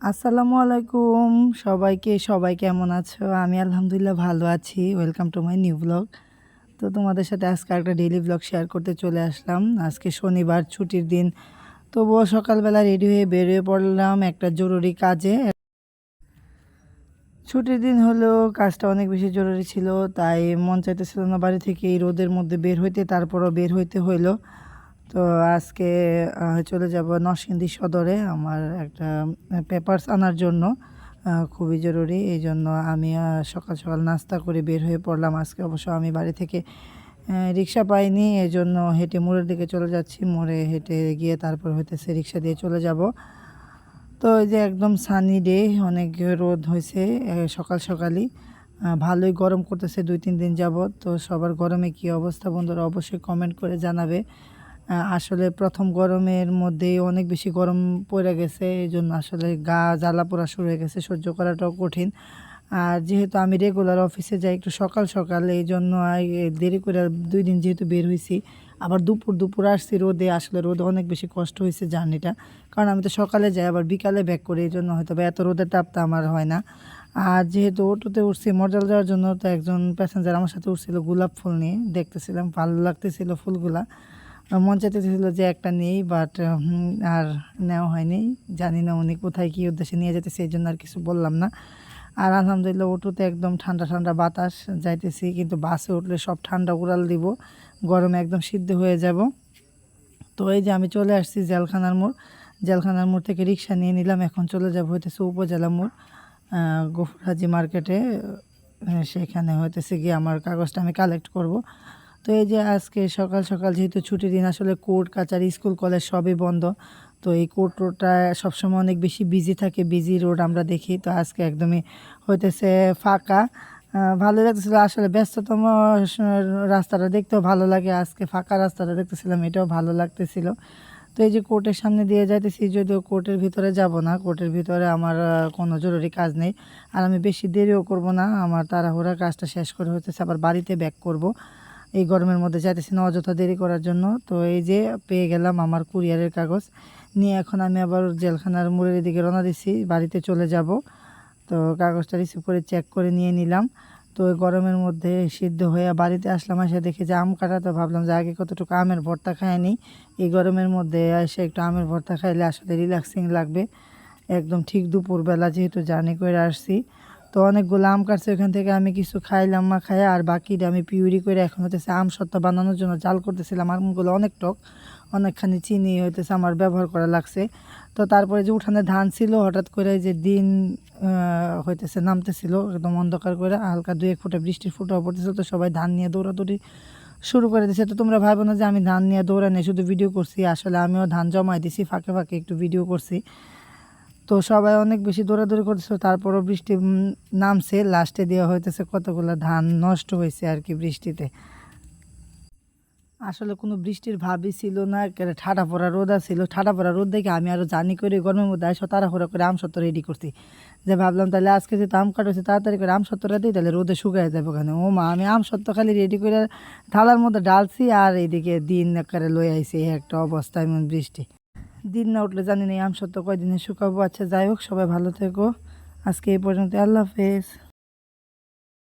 আসসালামু আলাইকুম। সবাইকে, সবাই কেমন আছো? আমি আলহামদুলিল্লাহ ভালো আছি। Welcome to my new blog তো তোমাদের সাথে আজকে একটা ডেইলি ব্লগ শেয়ার করতে চলে আসলাম। আজকে শনিবার, ছুটির দিন। তবুও সকালবেলা রেডি হয়ে বেরিয়ে পড়লাম একটা জরুরি কাজে। ছুটির দিন হলেও কাজটা অনেক বেশি জরুরি ছিল, তাই মন চাইতেছিল না বাড়ি থেকে এই রোদের মধ্যে বের হইতে, তারপরও বের হইতে হইল। তো আজকে চলে যাব নরসিংদী সদরে আমার একটা পেপারস আনার জন্য। খুবই জরুরি, এই জন্য আমি সকাল সকাল নাস্তা করে বের হয়ে পড়লাম। আজকে অবশ্য আমি বাড়ি থেকে রিক্সা পাইনি, এই জন্য হেঁটে মোড়ের দিকে চলে যাচ্ছি। মোড়ে হেঁটে গিয়ে তারপর হইতেছে রিক্সা দিয়ে চলে যাব। তো এই যে একদম সানি ডে অনেক রোদ হয়েছে সকাল সকালই। ভালোই গরম করতেছে দুই তিন দিন যাবত তো সবার গরমে কী অবস্থা বন্ধুরা অবশ্যই কমেন্ট করে জানাবে। আসলে প্রথম গরমের মধ্যেই অনেক বেশি গরম পড়ে গেছে এই জন্য আসলে গা জ্বালা পোড়া শুরু হয়ে গেছে, সহ্য করাটাও কঠিন। আর যেহেতু আমি রেগুলার অফিসে যাই একটু সকাল সকাল এই জন্য দেরি করে দুই দিন যেহেতু বের হয়েছি আবার দুপুর দুপুর আসছি রোদে, আসলে রোদে অনেক বেশি কষ্ট হয়েছে জার্নিটা। কারণ আমি তো সকালে যাই, আবার বিকালে ব্যাক করি এই জন্য হয়তো এত রোদের তাপটা আমার হয় না। আর যেহেতু অটোতে উঠছি, মডেল যাওয়ার জন্য তো একজন প্যাসেঞ্জার আমার সাথে উঠছিল গোলাপ ফুল নিয়ে, দেখতেছিলাম, ভালো লাগতেছিল ফুলগুলা। মন চাইতেছিল যে একটা নেই বাট আর নেওয়া হয়নি। জানি না উনি কোথায় কী উদ্দেশ্যে নিয়ে যেতেছে সেই জন্য আর কিছু বললাম না। আর আলহামদুলিল্লাহ অটোতে একদম ঠান্ডা ঠান্ডা বাতাস যাইতেছি, কিন্তু বাসে উঠলে সব ঠান্ডা উড়াল দিব, গরমে একদম সিদ্ধ হয়ে যাব। তো এই যে আমি চলে আসছি জেলখানার মোড়। জেলখানার মোড় থেকে রিক্সা নিয়ে নিলাম, এখন চলে যাব হইতেছে উপজেলা মোড় গফুরহাজি মার্কেটে। সেখানে হইতেছে গিয়ে আমার কাগজটা আমি কালেক্ট করব। তো এই যে আজকে সকাল সকাল যেহেতু ছুটির দিন, আসলে কোর্ট, কাচারি, স্কুল, কলেজ সবই বন্ধ। তো এই কোর্ট রোডটা সবসময় অনেক বেশি বিজি থাকে বিজি রোড আমরা দেখি। তো আজকে একদমই হইতেছে ফাঁকা। ভালো লাগতেছিল। আসলে ব্যস্ততম রাস্তাটা দেখতেও ভালো লাগে। আজকে ফাঁকা রাস্তাটা দেখতেছিলাম, এটাও ভালো লাগতেছিল। তো এই যে কোর্টের সামনে দিয়ে যাইতেছি, যদিও কোর্টের ভিতরে যাব না। কোর্টের ভিতরে আমার কোনো জরুরি কাজ নেই। আর আমি বেশি দেরিও করব না। আমার তাড়াহুড়া কাজটা শেষ করে হইতেছে, আবার বাড়িতে ব্যাক করব। এই গরমের মধ্যে যাইতেছি না, অযথা দেরি করার জন্য। তো এই যে পেয়ে গেলাম আমার কুরিয়ারের কাগজ। নিয়ে এখন আমি আবার জেলখানার মোড়ের দিকে রওনা দিছি, বাড়িতে চলে যাব। তো কাগজটা রিসিভ করে চেক করে নিয়ে নিলাম। তো ওই গরমের মধ্যে সিদ্ধ হয়ে বাড়িতে আসলাম, এসে দেখি যে আম কাটা, তো ভাবলাম যে আগে কতটুকু আমের ভর্তা খায়নি এই গরমের মধ্যে এসে একটু আমের ভর্তা খাইলে আসলে রিল্যাক্সিং লাগবে। একদম ঠিক দুপুরবেলা যেহেতু জার্নি করে আসছি। তো অনেকগুলো আম কাটছে, ওখান থেকে আমি কিছু খাইলাম, মা খাই আর বাকিটা আমি পিউরি করে এখন হতেছে আম সত্তা বানানোর জন্য জাল করতেছিলাম। আমগুলো অনেক টক, অনেকখানি চিনি হইতেছে আমার ব্যবহার করা লাগছে। তো তারপরে যে উঠানে ধান ছিল, হঠাৎ করে যে দিন হইতেছে নামতেছিল, একদম অন্ধকার করে হালকা দুই এক ফুটা বৃষ্টির ফুটাও পড়তেছিল, তো সবাই ধান নিয়ে দৌড়াদৌড়ি শুরু করে দিছে। তো তোমরা ভাবো না যে আমি ধান নিয়ে দৌড়ানি শুধু ভিডিও করছি, আসলে আমিও ধান জমাই দিছি, ফাঁকে ফাঁকে একটু ভিডিও করছি। তো সবাই অনেক বেশি দৌড়াদৌড়ি করতেছে, তারপরও বৃষ্টি নামছে। লাস্টে দেওয়া হইতেছে কতগুলো ধান নষ্ট হয়েছে আর কি বৃষ্টিতে। আসলে কোনো বৃষ্টির ভাবই ছিল না ঠাডা পড়া রোদা ছিল ঠাটা পড়া রোদ দেখে আমি আরও জানি করে গরমের মধ্যে আসো তাড়াহুড়া করে আম সত্তর রেডি করছি। যে ভাবলাম তাহলে আজকে যেহেতু আম কাটাচ্ছে তাড়াতাড়ি করে আম সত্তরটা দিই, তাহলে রোদে শুকায় যাবে ওখানে ও মা, আমি আম সত্তর খালি রেডি করে থালার মধ্যে ডালছি আর এইদিকে দিন একেবারে লয়ে এই একটা অবস্থা, এমন বৃষ্টি। দিন না উঠলে জানি না আম সত্য কয়দিনে শুকাবো। আচ্ছা যাই হোক, সবাই ভালো থেকো। আজকে এই পর্যন্ত আল্লাহ হাফেজ।